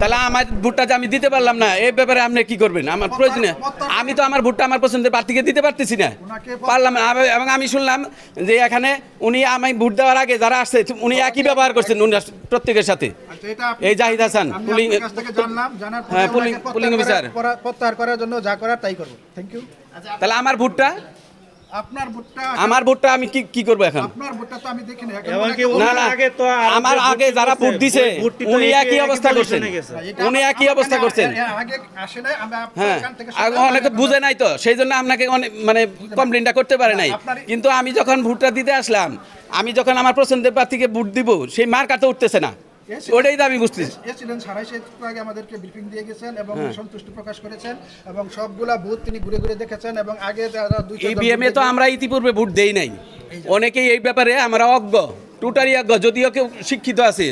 তাহলে আমার ভোটটা যে আমি দিতে পারলাম না এই ব্যাপারে আপনি কি করবেন? আমার প্রয়োজনে আমি তো আমার ভোটটা আমার পছন্দের প্রার্থীকে দিতে পারতেছি না। পারলাম না। আমি- এবং আমি শুনলাম যে এখানে উনি আমি ভোট দেওয়ার আগে যারা আসছে উনি একই ব্যবহার করছেন উনি প্রত্যেকের সাথে। আচ্ছা, এই জাহিদ হাসান পুলিং হ্যাঁ, পুলিং- প্রত্যাহার পুলিং করার- অফিসার। প্রত্যাহার করার জন্য যা করার তাই করব। থ্যাংক ইউ তাহলে আমার ভোটটা আমার ভোটটা আমি কি কি করব এখন? আপনার ভোটটা তো আমি দেখিনি এখন এমনকি ওনাকে- না না আগে তো আর আমার আগে যারা ভোট দিছে উনি একই- অবস্থা করছেন। গেছে। এটা উনি একই অবস্থা করছেন। হ্যাঁ শুনলাম, অনেকে বুঝে নাই তো সেই জন্য আপনাকে অনেক মানে কমপ্লেনটা করতে পারে নাই। কিন্তু আমি যখন ভোটটা দিতে আসলাম আমি যখন আমার পছন্দের প্রার্থীকে ভোট দিব সেই মার কাছে উঠতেছে না। ওটাই দাবি বুঝতেছি। ছিলেন সারাই সে একটু আগে আমাদেরকে ব্রিফিং দিয়ে গেছেন এবং হ্যাঁ। সন্তুষ্টি প্রকাশ করেছেন এবং সবগুলা ভোট তিনি ঘুরে ঘুরে দেখেছেন এবং আগে যারা ইভিএম এ তো আমরা ইতিপূর্বে ভোট দেই নাই। অনেকেই এই ব্যাপারে আমরা অজ্ঞ টুটারি অজ্ঞ যদিও কেউ শিক্ষিত আছে।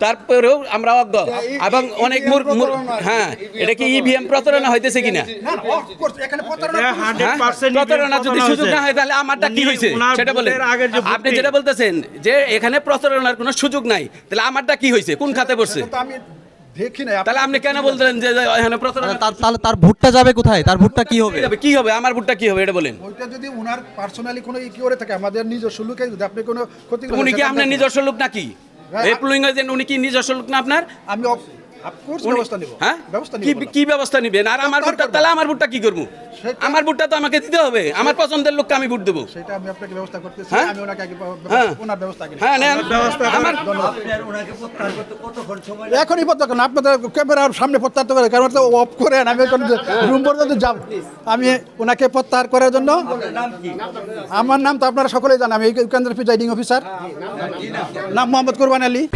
তারপরেও আমরা অজ্ঞ। এবং অনেক মূর- মূর- হ্যাঁ এটা কি ইভিএম প্রতারণা হইতেছে কিনা? প্রতারণা হ্যাঁ, কোনো- 100%? প্রতারণা যদি সুযোগ না হয় তাহলে আমারটা কি হয়েছে সেটা যে আপনি যেটা বলতেছেন যে এখানে প্রতারণার কোনো সুযোগ নাই তাহলে আমারটা কি হয়েছে কোন খাতে পড়ছে? সেটা তো আমি দেখি নাই। তাহলে আপনি কেন বলতেন যে এখানে প্রতারণা তার তাহলে তার ভোটটা যাবে কোথায়? তার ভোটটা কি হবে? কি হবে? আমার ভোটটা কি হবে? এটা বলেন। ওইটা যদি উনার পার্সোনালি কোনো ই করে থাকে আমাদের নিজস্ব লোকে যদি আপনি কোনো ক্ষতি উনি কি আপনার নিজস্ব লোক নাকি? পুলিং এজেন্ট উনি কি নিজস্ব লোক না আপনার? আমি হ্যাঁ? ব্যবস্থা কি নিব ব্যবস্থা নিবেন আর আমার ভোটটা তাহলে আমার ভোটটা কি করব? আমার ভোটটা তো আমাকে দিতে হবে। আমার পছন্দের লোককে আমি ভোট দেবো। সেটা আপনাকে ব্যবস্থা করতেছি। হ্যাঁ? আমি ওনাকে আগে ব্যবস্থা- হ্যাঁ। ওনার ব্যবস্থা হ্যাঁ আমার এখনই প্রত্যাহার করেন। আপনাদের ক্যামেরার সামনে প্রত্যাহার করে কারণ অফ করেন। আমি এখন রুম পর্যন্ত যাব। আমি ওনাকে প্রত্যাহার করার জন্য আমার নাম তো আপনারা সকলেই জানেন। আমি এই কেন্দ্রের প্রিজাইডিং অফিসার নাম মোহাম্মদ কোরবান আলী।